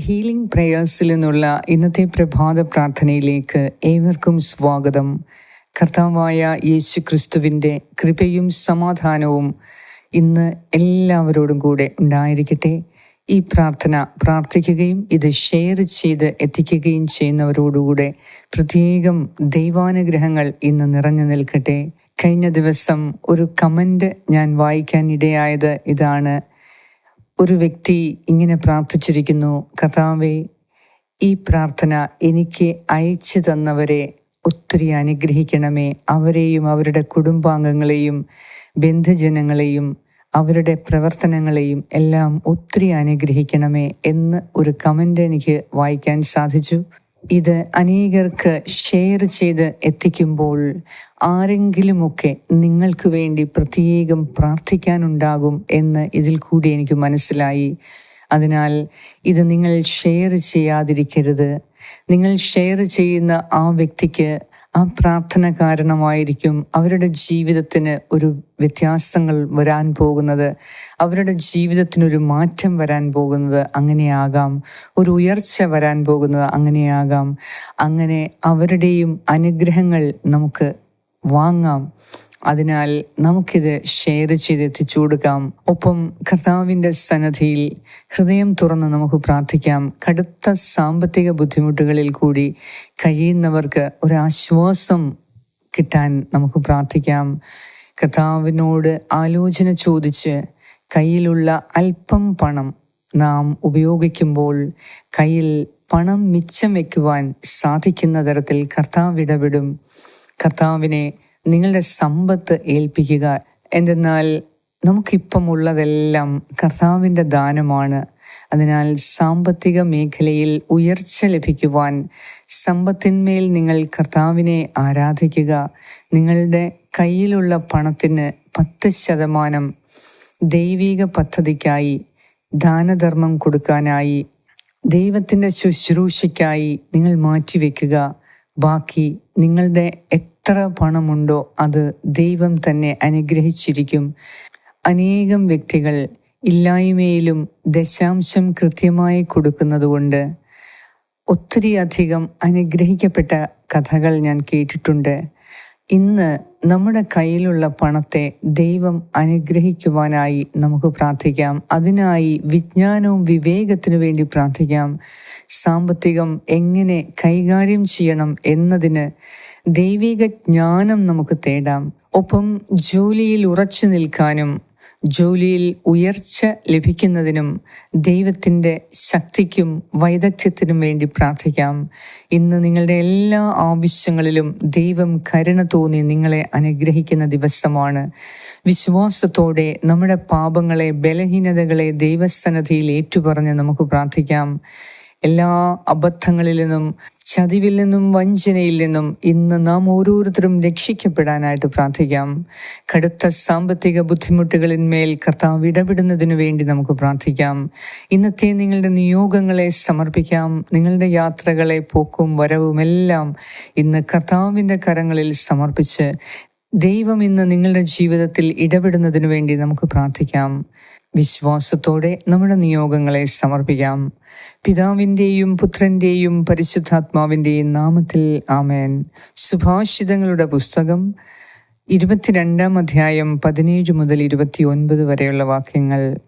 Healing പ്രേയേഴ്സിൽ നിന്നുള്ള ഇന്നത്തെ പ്രഭാത പ്രാർത്ഥനയിലേക്ക് ഏവർക്കും സ്വാഗതം. കർത്താവായ യേശു ക്രിസ്തുവിന്റെ കൃപയും സമാധാനവും ഇന്ന് എല്ലാവരോടും കൂടെ ഉണ്ടായിരിക്കട്ടെ. ഈ പ്രാർത്ഥന പ്രാർത്ഥിക്കുകയും ഇത് ഷെയർ ചെയ്ത് എത്തിക്കുകയും ചെയ്യുന്നവരോടുകൂടെ പ്രത്യേകം ദൈവാനുഗ്രഹങ്ങൾ ഇന്ന് നിറഞ്ഞു നിൽക്കട്ടെ. കഴിഞ്ഞ ദിവസം ഒരു കമന്റ് ഞാൻ വായിക്കാൻ ഇടയായത് ഇതാണ്. ഒരു വ്യക്തി ഇങ്ങനെ പ്രാർത്ഥിച്ചിരിക്കുന്നു കഥാവെ ഈ പ്രാർത്ഥന എനിക്ക് അയച്ചു തന്നവരെ ഒത്തിരി അനുഗ്രഹിക്കണമേ. അവരെയും അവരുടെ കുടുംബാംഗങ്ങളെയും ബന്ധുജനങ്ങളെയും അവരുടെ പ്രവർത്തനങ്ങളെയും എല്ലാം ഒത്തിരി അനുഗ്രഹിക്കണമേ എന്ന് ഒരു കമന്റ് എനിക്ക് വായിക്കാൻ സാധിച്ചു. ഇത് അനേകർക്ക് ഷെയർ ചെയ്ത് എത്തിക്കുമ്പോൾ ആരെങ്കിലുമൊക്കെ നിങ്ങൾക്ക് വേണ്ടി പ്രത്യേകം പ്രാർത്ഥിക്കാനുണ്ടാകും എന്ന് ഇതിൽ കൂടി എനിക്ക് മനസ്സിലായി. അതിനാൽ ഇത് നിങ്ങൾ ഷെയർ ചെയ്യാതിരിക്കരുത്. നിങ്ങൾ ഷെയർ ചെയ്യുന്ന ആ വ്യക്തിക്ക് ആ പ്രാർത്ഥന കാരണമായിരിക്കും അവരുടെ ജീവിതത്തിന് ഒരു വ്യത്യാസങ്ങൾ വരാൻ പോകുന്നത്. അവരുടെ ജീവിതത്തിനൊരു മാറ്റം വരാൻ പോകുന്നത് അങ്ങനെയാകാം. ഒരു ഉയർച്ച വരാൻ പോകുന്നത് അങ്ങനെയാകാം. അങ്ങനെ അവരുടെയും അനുഗ്രഹങ്ങൾ നമുക്ക് വാങ്ങാം. അതിനാൽ നമുക്കിത് ഷെയർ ചെയ്ത് എത്തിച്ചു കൊടുക്കാം. ഒപ്പം കർത്താവിന്റെ സന്നദ്ധിയിൽ ഹൃദയം തുറന്ന് നമുക്ക് പ്രാർത്ഥിക്കാം. കടുത്ത സാമ്പത്തിക ബുദ്ധിമുട്ടുകളിൽ കൂടി കഴിയുന്നവർക്ക് ഒരാശ്വാസം കിട്ടാൻ നമുക്ക് പ്രാർത്ഥിക്കാം. കർത്താവിനോട് ആലോചന ചോദിച്ച് കയ്യിലുള്ള അല്പം പണം നാം ഉപയോഗിക്കുമ്പോൾ കയ്യിൽ പണം മിച്ചം വയ്ക്കുവാൻ സാധിക്കുന്ന തരത്തിൽ കർത്താവ് ഇടപെടും. കർത്താവിനെ നിങ്ങളുടെ സമ്പത്ത് ഏൽപ്പിക്കുക. എന്തെന്നാൽ നമുക്കിപ്പം ഉള്ളതെല്ലാം കർത്താവിന്റെ ദാനമാണ്. അതിനാൽ സാമ്പത്തിക മേഖലയിൽ ഉയർച്ച ലഭിക്കുവാൻ സമ്പത്തിന്മേൽ നിങ്ങൾ കർത്താവിനെ ആരാധിക്കുക. നിങ്ങളുടെ കയ്യിലുള്ള പണത്തിന് പത്ത് ശതമാനം ദൈവിക പദ്ധതിക്കായി ദാനധർമ്മം കൊടുക്കാനായി ദൈവത്തിന്റെ ശുശ്രൂഷയ്ക്കായി നിങ്ങൾ മാറ്റിവെക്കുക. ബാക്കി നിങ്ങളുടെ എത്ര പണമുണ്ടോ അത് ദൈവം തന്നെ അനുഗ്രഹിച്ചിരിക്കും. അനേകം വ്യക്തികൾ ഇല്ലായ്മയിലും ദശാംശം കൃത്യമായി കൊടുക്കുന്നതുകൊണ്ട് ഒത്തിരി അധികം അനുഗ്രഹിക്കപ്പെട്ട കഥകൾ ഞാൻ കേട്ടിട്ടുണ്ട്. ഇന്ന് നമ്മുടെ കയ്യിലുള്ള പണത്തെ ദൈവം അനുഗ്രഹിക്കുവാനായി നമുക്ക് പ്രാർത്ഥിക്കാം. അതിനായി വിജ്ഞാനവും വിവേകത്തിനു വേണ്ടി പ്രാർത്ഥിക്കാം. സാമ്പത്തികം എങ്ങനെ കൈകാര്യം ചെയ്യണം എന്നതിന് ദൈവിക ജ്ഞാനം നമുക്ക് തേടാം. ഒപ്പം ജോലിയിൽ ഉറച്ചു നിൽക്കാനും ജോലിയിൽ ഉയർച്ച ലഭിക്കുന്നതിനും ദൈവത്തിന്റെ ശക്തിക്കും വൈദഗ്ധ്യത്തിനും വേണ്ടി പ്രാർത്ഥിക്കാം. ഇന്ന് നിങ്ങളുടെ എല്ലാ ആവശ്യങ്ങളിലും ദൈവം കരുണ തോന്നി നിങ്ങളെ അനുഗ്രഹിക്കുന്ന ദിവസമാണ്. വിശ്വാസത്തോടെ നമ്മുടെ പാപങ്ങളെ ബലഹീനതകളെ ദൈവസന്നധിയിൽ ഏറ്റുപറഞ്ഞ് നമുക്ക് പ്രാർത്ഥിക്കാം. എല്ലാ അബദ്ധങ്ങളിൽ നിന്നും ചതിവിൽ നിന്നും വഞ്ചനയിൽ നിന്നും ഇന്ന് നാം ഓരോരുത്തരും രക്ഷിക്കപ്പെടാനായിട്ട് പ്രാർത്ഥിക്കാം. കടുത്ത സാമ്പത്തിക ബുദ്ധിമുട്ടുകളിന്മേൽ കർത്താവ് ഇടപെടുന്നതിനു വേണ്ടി നമുക്ക് പ്രാർത്ഥിക്കാം. ഇന്നത്തെ നിങ്ങളുടെ നിയോഗങ്ങളെ സമർപ്പിക്കാം. നിങ്ങളുടെ യാത്രകളെ പോക്കും വരവും എല്ലാം ഇന്ന് കർത്താവിന്റെ കരങ്ങളിൽ സമർപ്പിച്ച് ദൈവം ഇന്ന് നിങ്ങളുടെ ജീവിതത്തിൽ ഇടപെടുന്നതിനു വേണ്ടി നമുക്ക് പ്രാർത്ഥിക്കാം. വിശ്വാസത്തോടെ നമ്മുടെ നിയോഗങ്ങളെ സമർപ്പിക്കാം. പിതാവിന്റെയും പുത്രന്റെയും പരിശുദ്ധാത്മാവിന്റെയും നാമത്തിൽ ആമേൻ. സുഭാഷിതങ്ങളുടെ പുസ്തകം ഇരുപത്തിരണ്ടാം അധ്യായം പതിനേഴ് മുതൽ ഇരുപത്തി ഒൻപത് വരെയുള്ള വാക്യങ്ങൾ.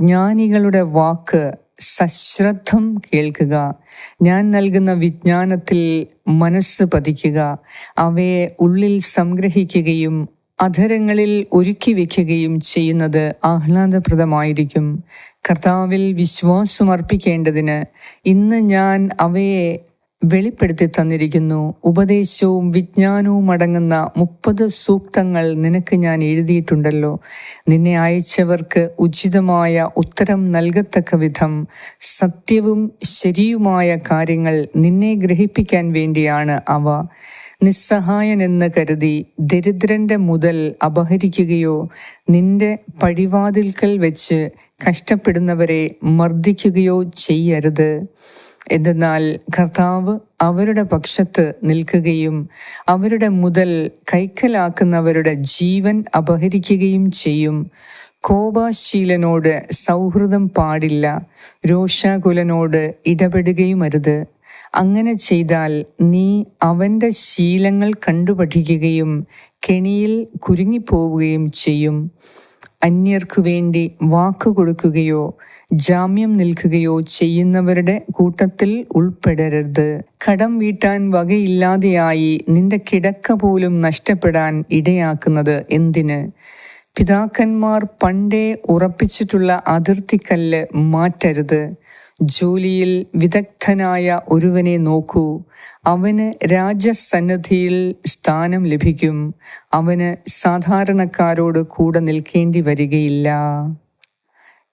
ജ്ഞാനികളുടെ വാക്ക് സശ്രദ്ധം കേൾക്കുക. ഞാൻ നൽകുന്ന വിജ്ഞാനത്തിൽ മനസ്സ് പതിക്കുക. അവയെ ഉള്ളിൽ സംഗ്രഹിക്കുകയും അധരങ്ങളിൽ ഒരുക്കി വയ്ക്കുകയും ചെയ്യുന്നത് ആഹ്ലാദപ്രദമായിരിക്കും. കർത്താവിൽ വിശ്വാസമർപ്പിക്കേണ്ടതിന് ഇന്ന് ഞാൻ അവയെ വെളിപ്പെടുത്തി തന്നിരിക്കുന്നു. ഉപദേശവും വിജ്ഞാനവും അടങ്ങുന്ന മുപ്പത് സൂക്തങ്ങൾ നിനക്ക് ഞാൻ എഴുതിയിട്ടുണ്ടല്ലോ. നിന്നെ അയച്ചവർക്ക് ഉചിതമായ ഉത്തരം നൽകത്തക്ക വിധം സത്യവും ശരിയുമായ കാര്യങ്ങൾ നിന്നെ ഗ്രഹിപ്പിക്കാൻ വേണ്ടിയാണ് അവ. നിസ്സഹായനെന്ന് കരുതി ദരിദ്രന്റെ മുതൽ അപഹരിക്കുകയോ നിന്റെ പഴിവാതിൽക്കൽ വെച്ച് കഷ്ടപ്പെടുന്നവരെ മർദ്ദിക്കുകയോ ചെയ്യരുത്. എന്തെന്നാൽ കർത്താവ് അവരുടെ പക്ഷത്ത് നിൽക്കുകയും അവരുടെ മുതൽ കൈക്കലാക്കുന്നവരുടെ ജീവൻ അപഹരിക്കുകയും ചെയ്യും. കോപാശീലനോട് സൗഹൃദം പാടില്ല. രോഷാകുലനോട് ഇടപെടുകയുമരുത്. അങ്ങനെ ചെയ്താൽ നീ അവന്റെ ശീലങ്ങൾ കണ്ടുപഠിക്കുകയും കെണിയിൽ കുരുങ്ങിപ്പോവുകയും ചെയ്യും. അന്യർക്കു വേണ്ടി വാക്കു കൊടുക്കുകയോ ജാമ്യം നിൽക്കുകയോ ചെയ്യുന്നവരുടെ കൂട്ടത്തിൽ ഉൾപ്പെടരുത്. കടം വീട്ടാൻ വകയില്ലാതെയായി നിന്റെ കിടക്ക പോലും നഷ്ടപ്പെടാൻ ഇടയാക്കുന്നത് എന്തിന്? പിതാക്കന്മാർ പണ്ടേ ഉറപ്പിച്ചിട്ടുള്ള അതിർത്തിക്കല്ല് മാറ്റരുത്. ജോലിയിൽ വിദഗ്ധനായ ഒരുവനെ നോക്കൂ. അവന് രാജസന്നദ്ധിയിൽ സ്ഥാനം ലഭിക്കും. അവന് സാധാരണക്കാരോട് കൂടെ നിൽക്കേണ്ടി വരികയില്ല.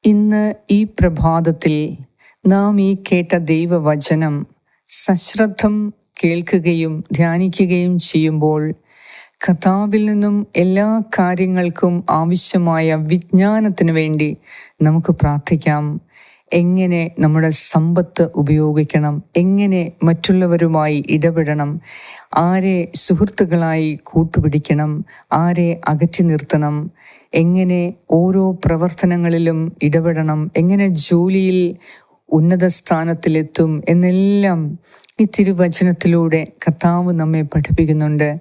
ഇന്ന് ഈ പ്രഭാതത്തിൽ നാം ഈ കേട്ട ദൈവവചനം സശ്രദ്ധം കേൾക്കുകയും ധ്യാനിക്കുകയും ചെയ്യുമ്പോൾ കഥാവിൽ നിന്നും എല്ലാ കാര്യങ്ങൾക്കും ആവശ്യമായ വിജ്ഞാനത്തിന് വേണ്ടി നമുക്ക് പ്രാർത്ഥിക്കാം. എങ്ങനെ നമ്മുടെ സമ്പത്ത് ഉപയോഗിക്കണം? എങ്ങനെ മറ്റുള്ളവരുമായി ഇടപെടണം? ആരെ സുഹൃത്തുക്കളായി കൂട്ടുപിടിക്കണം? ആരെ അകറ്റി നിർത്തണം? എങ്ങനെ ഓരോ പ്രവർത്തനങ്ങളിലും ഇടപെടണം? എങ്ങനെ ജോലിയിൽ ഉന്നത സ്ഥാനത്തിലെത്തും? എന്നെല്ലാം ഈ തിരുവചനത്തിലൂടെ കർത്താവ് നമ്മെ പഠിപ്പിക്കുന്നുണ്ട്.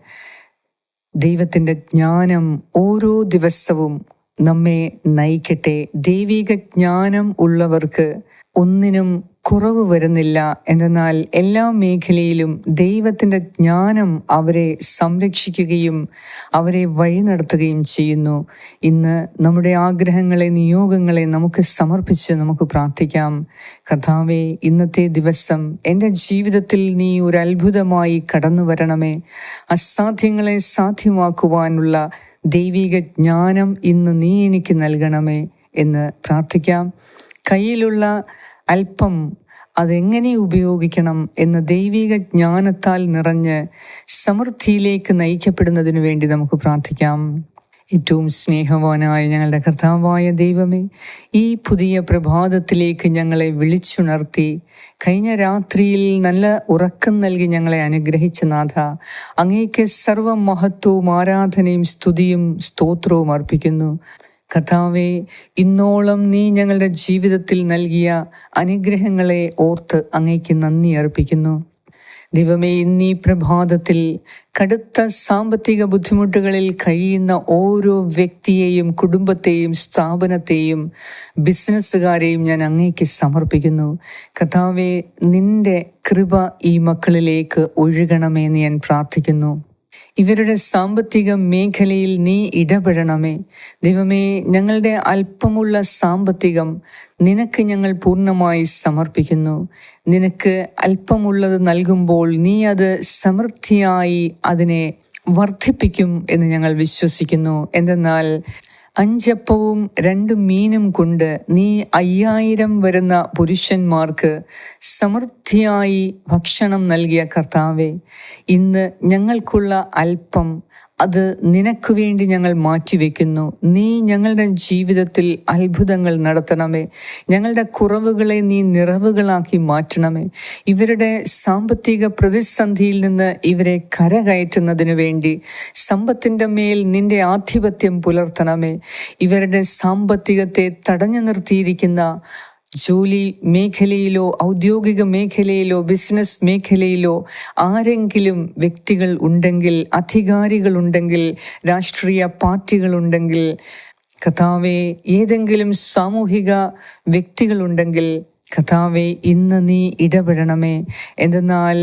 ദൈവത്തിന്റെ ജ്ഞാനം ഓരോ ദിവസവും നമ്മെ നയിക്കട്ടെ. ദൈവിക ജ്ഞാനം ഉള്ളവർക്ക് ഒന്നിനും കുറവ് വരുന്നില്ല. എന്നാൽ എല്ലാ മേഖലയിലും ദൈവത്തിന്റെ ജ്ഞാനം അവരെ സംരക്ഷിക്കുകയും അവരെ വഴി നടത്തുകയും ചെയ്യുന്നു. ഇന്ന് നമ്മുടെ ആഗ്രഹങ്ങളെ നിയോഗങ്ങളെ നമുക്ക് സമർപ്പിച്ച് നമുക്ക് പ്രാർത്ഥിക്കാം. കഥാവെ ഇന്നത്തെ ദിവസം എന്റെ ജീവിതത്തിൽ നീ ഒരു അത്ഭുതമായി കടന്നു വരണമേ അസാധ്യങ്ങളെ സാധ്യമാക്കുവാനുള്ള ദൈവിക ജ്ഞാനം ഇന്ന് നീ എനിക്ക് നൽകണമേ എന്ന് പ്രാർത്ഥിക്കാം. കയ്യിലുള്ള അല്പം അതെങ്ങനെ ഉപയോഗിക്കണം എന്ന ദൈവിക ജ്ഞാനത്താൽ നിറഞ്ഞ് സമൃദ്ധിയിലേക്ക് നയിക്കപ്പെടുന്നതിനു വേണ്ടി നമുക്ക് പ്രാർത്ഥിക്കാം. ഏറ്റവും സ്നേഹവാനായ ഞങ്ങളുടെ കർത്താവായ ദൈവമേ ഈ പുതിയ പ്രഭാതത്തിലേക്ക് ഞങ്ങളെ വിളിച്ചുണർത്തി കഴിഞ്ഞ രാത്രിയിൽ നല്ല ഉറക്കം നൽകി ഞങ്ങളെ അനുഗ്രഹിച്ച നാഥ അങ്ങേക്ക് സർവ മഹത്വവും ആരാധനയും സ്തുതിയും സ്തോത്രവും അർപ്പിക്കുന്നു. കഥാവെ ഇന്നോളം നീ ഞങ്ങളുടെ ജീവിതത്തിൽ നൽകിയ അനുഗ്രഹങ്ങളെ ഓർത്ത് അങ്ങേക്ക് നന്ദി അർപ്പിക്കുന്നു. ദൈവമേ ഇന്നീ പ്രഭാതത്തിൽ കടുത്ത സാമ്പത്തിക ബുദ്ധിമുട്ടുകളിൽ കഴിയുന്ന ഓരോ വ്യക്തിയെയും കുടുംബത്തെയും സ്ഥാപനത്തെയും ബിസിനസ്സുകാരെയും ഞാൻ അങ്ങേക്ക് സമർപ്പിക്കുന്നു. കഥാവെ നിന്റെ കൃപ ഈ മക്കളിലേക്ക് ഒഴുകണമെന്ന് ഞാൻ പ്രാർത്ഥിക്കുന്നു. ഇവരുടെ സാമ്പത്തിക മേഖലയിൽ നീ ഇടപെടണമേ. ദൈവമേ ഞങ്ങളുടെ അല്പമുള്ള സാമ്പത്തികം നിനക്ക് ഞങ്ങൾ പൂർണമായി സമർപ്പിക്കുന്നു. നിനക്ക് അല്പമുള്ളത് നൽകുമ്പോൾ നീ അത് സമൃദ്ധിയായി അതിനെ വർദ്ധിപ്പിക്കും എന്ന് ഞങ്ങൾ വിശ്വസിക്കുന്നു. എന്തെന്നാൽ അഞ്ചപ്പവും രണ്ട് മീനും കൊണ്ട് നീ അയ്യായിരം വരുന്ന പുരുഷന്മാർക്ക് സമൃദ്ധിയായി ഭക്ഷണം നൽകിയ കർത്താവെ ഇന്ന് ഞങ്ങൾക്കുള്ള അല്പം അത് നിനക്ക് വേണ്ടി ഞങ്ങൾ മാറ്റിവെക്കുന്നു. നീ ഞങ്ങളുടെ ജീവിതത്തിൽ അത്ഭുതങ്ങൾ നടത്തണമേ. ഞങ്ങളുടെ കുറവുകളെ നീ നിറവുകളാക്കി മാറ്റണമേ. ഇവരുടെ സാമ്പത്തിക പ്രതിസന്ധിയിൽ നിന്ന് ഇവരെ കരകയറ്റുന്നതിന് വേണ്ടി സമ്പത്തിന്റെ മേൽ നിന്റെ ആധിപത്യം പുലർത്തണമേ. ഇവരുടെ സാമ്പത്തികത്തെ തടഞ്ഞു നിർത്തിയിരിക്കുന്ന ജോലി മേഖലയിലോ ഔദ്യോഗിക മേഖലയിലോ ബിസിനസ് മേഖലയിലോ ആരെങ്കിലും വ്യക്തികൾ ഉണ്ടെങ്കിൽ അധികാരികൾ ഉണ്ടെങ്കിൽ രാഷ്ട്രീയ പാർട്ടികളുണ്ടെങ്കിൽ കഥാവെ ഏതെങ്കിലും സാമൂഹിക വ്യക്തികളുണ്ടെങ്കിൽ കഥാവെ ഇന്ന് നീ ഇടപെടണമേ. എന്തെന്നാൽ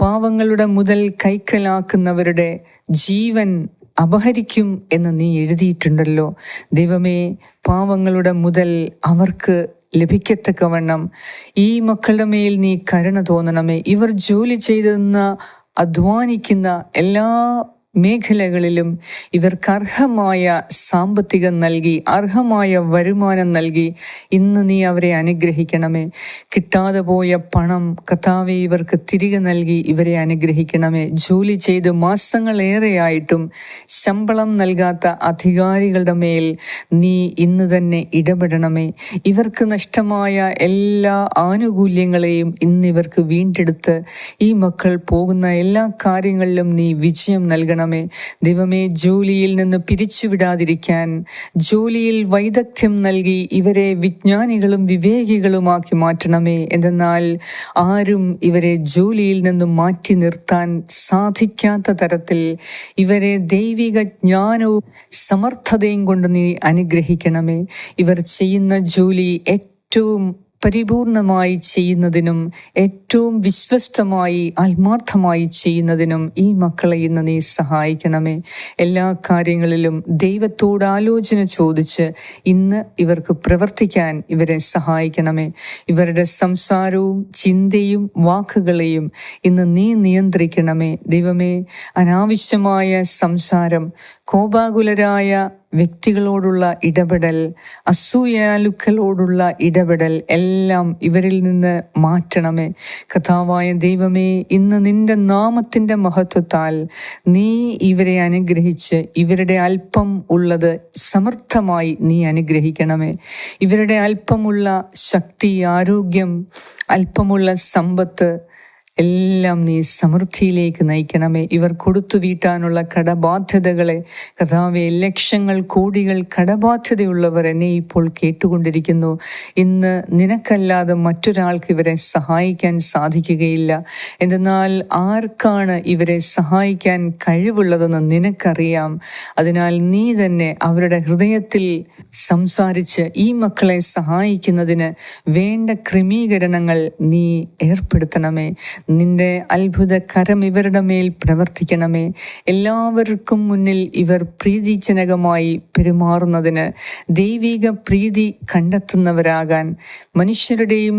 പാവങ്ങളുടെ മുതൽ കൈക്കലാക്കുന്നവരുടെ ജീവൻ അപഹരിക്കും എന്ന് നീ എഴുതിയിട്ടുണ്ടല്ലോ. ദൈവമേ പാവങ്ങളുടെ മുതൽ അവർക്ക് ലഭിക്കത്തക്കവണ്ണം ഈ മക്കളുടെ മേൽ നീ കരുണ തോന്നണമേ. ഇവർ ജോലി ചെയ്തെന്ന അധ്വാനിക്കുന്ന എല്ലാ മേഖലകളിലും ഇവർക്ക് അർഹമായ സാമ്പത്തികം നൽകി അർഹമായ വരുമാനം നൽകി ഇന്ന് നീ അവരെ അനുഗ്രഹിക്കണമേ. കിട്ടാതെ പോയ പണം കഥാവെ ഇവർക്ക് തിരികെ നൽകി ഇവരെ അനുഗ്രഹിക്കണമേ. ജോലി ചെയ്ത് മാസങ്ങളേറെയായിട്ടും ശമ്പളം നൽകാത്ത അധികാരികളുടെ മേൽ നീ ഇന്ന് തന്നെ ഇടപെടണമേ. ഇവർക്ക് നഷ്ടമായ എല്ലാ ആനുകൂല്യങ്ങളെയും ഇന്ന് ഇവർക്ക് വീണ്ടെടുത്ത് ഈ മക്കൾ പോകുന്ന എല്ലാ കാര്യങ്ങളിലും നീ വിജയം നൽകണം. നൽകണമേ ദൈവമേ ജോലിയിൽ നിന്ന് പിരിച്ചുവിടാതിരിക്കാൻ ജോലിയിൽ വൈദഗ്ധ്യം നൽകി ഇവരെ വിജ്ഞാനികളും വിവേകികളുമാക്കി മാറ്റണമേ. എന്തെന്നാൽ ആരും ഇവരെ ജോലിയിൽ നിന്ന് മാറ്റി നിർത്താൻ സാധിക്കാത്ത തരത്തിൽ ഇവരെ ദൈവിക ജ്ഞാനവും സമർത്ഥതയും കൊണ്ട് നീ അനുഗ്രഹിക്കണമേ. ഇവർ ചെയ്യുന്ന ജോലി ഏറ്റവും പരിപൂർണമായി ചെയ്യുന്നതിനും ഏറ്റവും വിശ്വസ്തമായി ആത്മാർത്ഥമായി ചെയ്യുന്നതിനും ഈ മക്കളെ ഇന്ന് നീ സഹായിക്കണമേ. എല്ലാ കാര്യങ്ങളിലും ദൈവത്തോട് ആലോചന ചോദിച്ച് ഇന്ന് ഇവർക്ക് പ്രവർത്തിക്കാൻ ഇവരെ സഹായിക്കണമേ. ഇവരുടെ സംസാരവും ചിന്തയും വാക്കുകളെയും ഇന്ന് നീ നിയന്ത്രിക്കണമേ. ദൈവമേ അനാവശ്യമായ സംസാരം കോപാകുലരായ വ്യക്തികളോടുള്ള ഇടപെടൽ അസൂയാലുക്കളോടുള്ള ഇടപെടൽ എല്ലാം ഇവരിൽ നിന്ന് മാറ്റണമേ. കഥാവായ ദൈവമേ ഇന്ന് നിന്റെ നാമത്തിന്റെ മഹത്വത്താൽ നീ ഇവരെ അനുഗ്രഹിച്ച് ഇവരുടെ അല്പം ഉള്ളത് സമർത്ഥമായി നീ അനുഗ്രഹിക്കണമേ. ഇവരുടെ അല്പമുള്ള ശക്തി ആരോഗ്യം അല്പമുള്ള സമ്പത്ത് എല്ലാം നീ സമൃദ്ധിയിലേക്ക് നയിക്കണമേ. ഇവർ കൊടുത്തു വീട്ടാനുള്ള കടബാധ്യതകളെ കഥാവെ ലക്ഷങ്ങൾ കോടികൾ കടബാധ്യതയുള്ളവർ എന്നെ ഇപ്പോൾ കേട്ടുകൊണ്ടിരിക്കുന്നു. ഇന്ന് നിനക്കല്ലാതെ മറ്റൊരാൾക്ക് ഇവരെ സഹായിക്കാൻ സാധിക്കുകയില്ല. എന്തെന്നാൽ ആർക്കാണ് ഇവരെ സഹായിക്കാൻ കഴിവുള്ളതെന്ന് നിനക്കറിയാം. അതിനാൽ നീ തന്നെ അവരുടെ ഹൃദയത്തിൽ സംസാരിച്ച് ഈ മക്കളെ സഹായിക്കുന്നതിന് വേണ്ട ക്രമീകരണങ്ങൾ നീ ഏർപ്പെടുത്തണമേ. നിന്റെ അത്ഭുത കരം ഇവരുടെ മേൽ പ്രവർത്തിക്കണമേ. എല്ലാവർക്കും മുന്നിൽ ഇവർ പ്രീതിജനകമായി പെരുമാറുന്നതിന് ദൈവിക പ്രീതി കണ്ടെത്തുന്നവരാകാൻ മനുഷ്യരുടെയും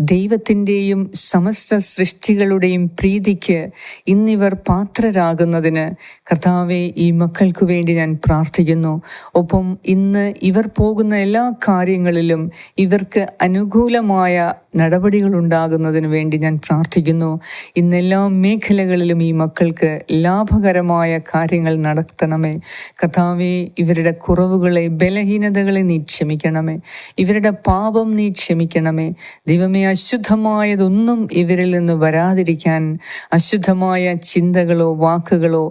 ദൈവത്തിന്റെയും സമസ്ത സൃഷ്ടികളുടെയും പ്രീതിക്ക് ഇന്നിവർ പാത്രരാകുന്നതിന് കർത്താവെ ഈ മക്കൾക്കു വേണ്ടി ഞാൻ പ്രാർത്ഥിക്കുന്നു. ഒപ്പം ഇന്ന് ഇവർ പോകുന്ന എല്ലാ കാര്യങ്ങളിലും ഇവർക്ക് അനുകൂലമായ നടപടികൾ ഉണ്ടാകുന്നതിന് വേണ്ടി ഞാൻ പ്രാർത്ഥിക്കുന്നു. ഇന്നെല്ലാ മേഖലകളിലും ഈ മക്കൾക്ക് ലാഭകരമായ കാര്യങ്ങൾ നടത്തണമേ. കഥാവെ ഇവരുടെ കുറവുകളെ ബലഹീനതകളെ നീ ക്ഷമിക്കണമേ. ഇവരുടെ പാപം നീ ക്ഷമിക്കണമേ. ദൈവമേ അശുദ്ധമായതൊന്നും ഇവരിൽ നിന്ന് വരാതിരിക്കാൻ അശുദ്ധമായ ചിന്തകളോ വാക്കുകളോ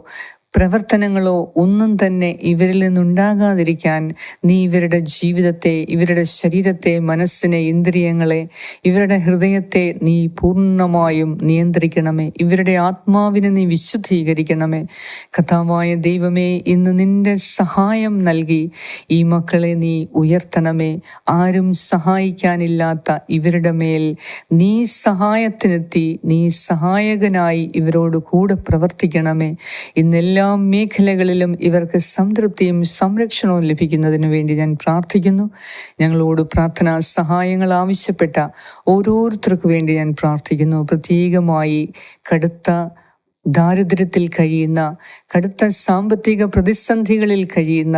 പ്രവർത്തനങ്ങളോ ഒന്നും തന്നെ ഇവരിൽ നിന്നുണ്ടാകാതിരിക്കാൻ നീ ഇവരുടെ ജീവിതത്തെ ഇവരുടെ ശരീരത്തെ മനസ്സിനെ ഇന്ദ്രിയങ്ങളെ ഇവരുടെ ഹൃദയത്തെ നീ പൂർണമായും നിയന്ത്രിക്കണമേ. ഇവരുടെ ആത്മാവിനെ നീ വിശുദ്ധീകരിക്കണമേ. കഥാവായ ദൈവമേ ഇന്ന് നിന്റെ സഹായം നൽകി ഈ മക്കളെ നീ ഉയർത്തണമേ. ആരും സഹായിക്കാനില്ലാത്ത ഇവരുടെ മേൽ നീ സഹായത്തിനെത്തി നീ സഹായകനായി ഇവരോട് കൂടെ പ്രവർത്തിക്കണമേ. ഇന്നെല്ലാ മേഖലകളിലും ഇവർക്ക് സംതൃപ്തിയും സംരക്ഷണവും ലഭിക്കുന്നതിന് വേണ്ടി ഞാൻ പ്രാർത്ഥിക്കുന്നു. ഞങ്ങളോട് പ്രാർത്ഥനാ സഹായങ്ങൾ ആവശ്യപ്പെട്ട ഓരോരുത്തർക്കു വേണ്ടി ഞാൻ പ്രാർത്ഥിക്കുന്നു. പ്രത്യേകമായി കടുത്ത ദാരിദ്ര്യത്തിൽ കഴിയുന്ന കടുത്ത സാമ്പത്തിക പ്രതിസന്ധികളിൽ കഴിയുന്ന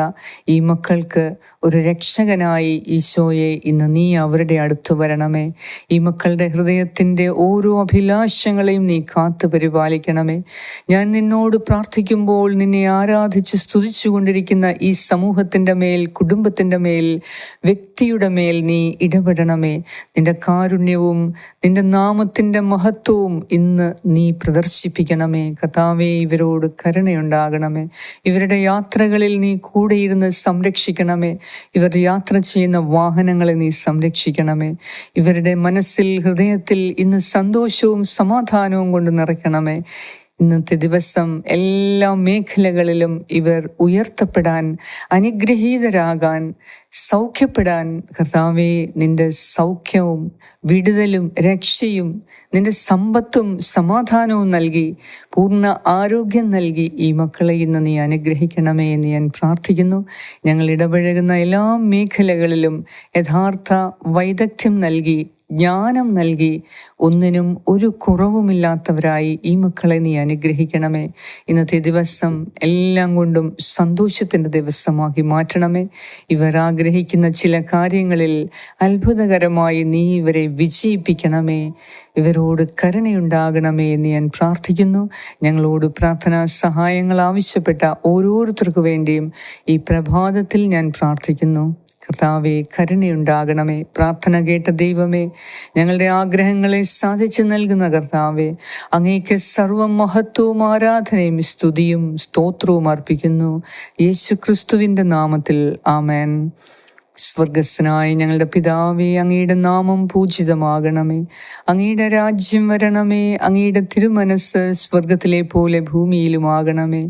ഈ മക്കൾക്ക് ഒരു രക്ഷകനായി ഈശോയെ ഇന്ന് നീ അവരുടെ അടുത്ത് വരണമേ. ഈ മക്കളുടെ ഹൃദയത്തിന്റെ ഓരോ അഭിലാഷങ്ങളെയും നീ കാത്തു പരിപാലിക്കണമേ. ഞാൻ നിന്നോട് പ്രാർത്ഥിക്കുമ്പോൾ നിന്നെ ആരാധിച്ച് സ്തുതിച്ചുകൊണ്ടിരിക്കുന്ന ഈ സമൂഹത്തിന്റെ മേൽ കുടുംബത്തിന്റെ മേൽ വ്യക്തിയുടെ മേൽ നീ ഇടപെടണമേ. നിന്റെ കാരുണ്യവും നിന്റെ നാമത്തിന്റെ മഹത്വവും ഇന്ന് നീ പ്രദർശിപ്പിക്കണമേ. കഥാവേ ഇവരോട് കരുണയുണ്ടാകണമേ. ഇവരുടെ യാത്രകളിൽ നീ കൂടെയിരുന്ന് സംരക്ഷിക്കണമേ. ഇവർ യാത്ര ചെയ്യുന്ന വാഹനങ്ങളെ നീ സംരക്ഷിക്കണമേ. ഇവരുടെ മനസ്സിൽ ഹൃദയത്തിൽ ഇന്ന് സന്തോഷവും സമാധാനവും കൊണ്ട് നിറയ്ക്കണമേ. ഇന്നത്തെ ദിവസം എല്ലാ മേഖലകളിലും ഇവർ ഉയർത്തപ്പെടാൻ അനുഗ്രഹീതരാകാൻ സൗഖ്യപ്പെടാൻ കർത്താവെ നിന്റെ സൗഖ്യവും വിടുതലും രക്ഷയും നിന്റെ സമ്പത്തും സമാധാനവും നൽകി പൂർണ ആരോഗ്യം നൽകി ഈ മക്കളെ ഇന്ന് നീ അനുഗ്രഹിക്കണമേ എന്ന് ഞാൻ പ്രാർത്ഥിക്കുന്നു. ഞങ്ങൾ ഇടപഴകുന്ന എല്ലാ മേഖലകളിലും യഥാർത്ഥ വൈദഗ്ധ്യം നൽകി ജ്ഞാനം നൽകി ഒന്നിനും ഒരു കുറവുമില്ലാത്തവരായി ഈ മക്കളെ നീ അനുഗ്രഹിക്കണമേ. ഇന്നത്തെ ദിവസം എല്ലാം കൊണ്ടും സന്തോഷത്തിന്റെ ദിവസമാക്കി മാറ്റണമേ. ഇവർ ആഗ്രഹിക്കുന്ന ചില കാര്യങ്ങളിൽ അത്ഭുതകരമായി നീ ഇവരെ വിജയിപ്പിക്കണമേ. ഇവരോട് കരുണയുണ്ടാകണമേ എന്ന് ഞാൻ പ്രാർത്ഥിക്കുന്നു. ഞങ്ങളോട് പ്രാർത്ഥനാ സഹായങ്ങൾ ആവശ്യപ്പെട്ട ഓരോരുത്തർക്കു വേണ്ടിയും ഈ പ്രഭാതത്തിൽ ഞാൻ പ്രാർത്ഥിക്കുന്നു. കർത്താവെ കരുണയുണ്ടാകണമേ. പ്രാർത്ഥന കേട്ട ദൈവമേ ഞങ്ങളുടെ ആഗ്രഹങ്ങളെ സാധിച്ചു നൽകുന്ന കർത്താവെ അങ്ങേക്ക് സർവ മഹത്വവും ആരാധനയും സ്തുതിയും സ്തോത്രവും അർപ്പിക്കുന്നു. യേശു ക്രിസ്തുവിന്റെ നാമത്തിൽ ആമേൻ. സ്വർഗസ്സനായ ഞങ്ങളുടെ പിതാവേ അങ്ങയുടെ നാമം പൂജിതമാകണമേ. അങ്ങയുടെ രാജ്യം വരണമേ അങ്ങയുടെ തിരുമനസ് സ്വർഗത്തിലെ പോലെ ഭൂമിയിലുമാകണമേ.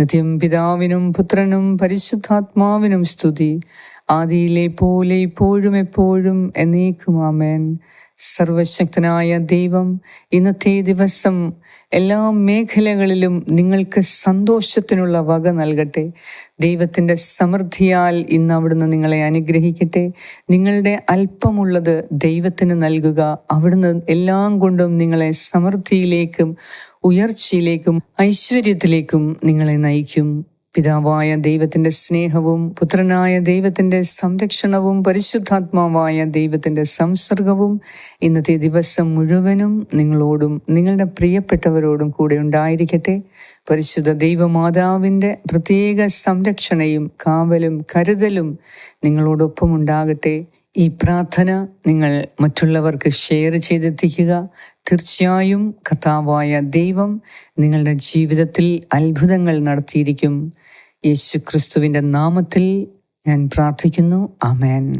നിത്യം പിതാവിനും പുത്രനും പരിശുദ്ധാത്മാവിനും സ്തുതി. ആദിയിലെ പോലെ ഇപ്പോഴും എപ്പോഴും എന്നേക്കും ആമേൻ. സർവശക്തനായ ദൈവം ഇന്നത്തെ ദിവസം എല്ലാ മേഖലകളിലും നിങ്ങൾക്ക് സന്തോഷത്തിനുള്ള വക നൽകട്ടെ. ദൈവത്തിന്റെ സമൃദ്ധിയാൽ ഇന്ന് അവിടുന്ന് നിങ്ങളെ അനുഗ്രഹിക്കട്ടെ. നിങ്ങളുടെ അല്പമുള്ളത് ദൈവത്തിന് നൽകുക. അവിടുന്ന് എല്ലാം കൊണ്ടും നിങ്ങളെ സമൃദ്ധിയിലേക്കും ഉയർച്ചയിലേക്കും ഐശ്വര്യത്തിലേക്കും നിങ്ങളെ നയിക്കും. പിതാവായ ദൈവത്തിന്റെ സ്നേഹവും പുത്രനായ ദൈവത്തിന്റെ സംരക്ഷണവും പരിശുദ്ധാത്മാവായ ദൈവത്തിന്റെ സംസർഗവും ഇന്നത്തെ ദിവസം മുഴുവനും നിങ്ങളോടും നിങ്ങളുടെ പ്രിയപ്പെട്ടവരോടും കൂടെ ഉണ്ടായിരിക്കട്ടെ. പരിശുദ്ധ ദൈവമാതാവിന്റെ പ്രത്യേക സംരക്ഷണയും കാവലും കരുതലും നിങ്ങളോടൊപ്പം ഉണ്ടാകട്ടെ. ഈ പ്രാർത്ഥന നിങ്ങൾ മറ്റുള്ളവർക്ക് ഷെയർ ചെയ്തെത്തിക്കുക. തീർച്ചയായും കഥാവായ ദൈവം നിങ്ങളുടെ ജീവിതത്തിൽ അത്ഭുതങ്ങൾ നടത്തിയിരിക്കും. യേശു ക്രിസ്തുവിന്റെ നാമത്തിൽ ഞാൻ പ്രാർത്ഥിക്കുന്നു. ആമേൻ.